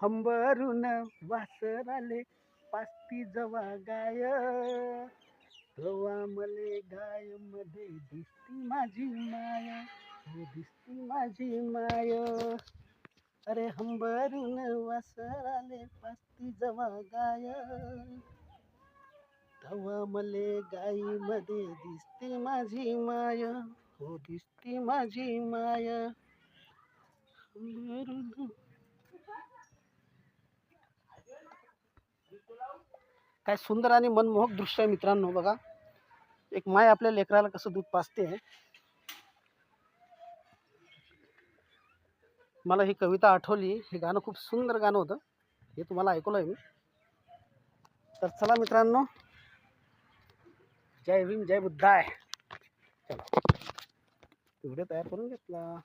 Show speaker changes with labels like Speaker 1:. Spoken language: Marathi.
Speaker 1: हंबरून वासर आले पास्ती जवा गाय. तवा मले गायमध्ये दिसती माझी माया हो दिसती माझी माय. अरे हंबरून वासर आले पास्ती जवा गाय. तवा मले गाई मध्ये दिसते माझी माय हो दिसते माझी माय. हंबरून काय सुंदर आणि मनमोहक दृश्य आहे मित्रांनो बघा. एक माय आपल्या लेकराला कसं दूध पाजते. मला ही कविता आठवली. हे गाणं खूप सुंदर गाणं होतं. हे तुम्हाला ऐकलं आहे मी. तर चला मित्रांनो. जय भीम जय बुद्धाय. चला. व्हिडिओ तयार करून घेतला.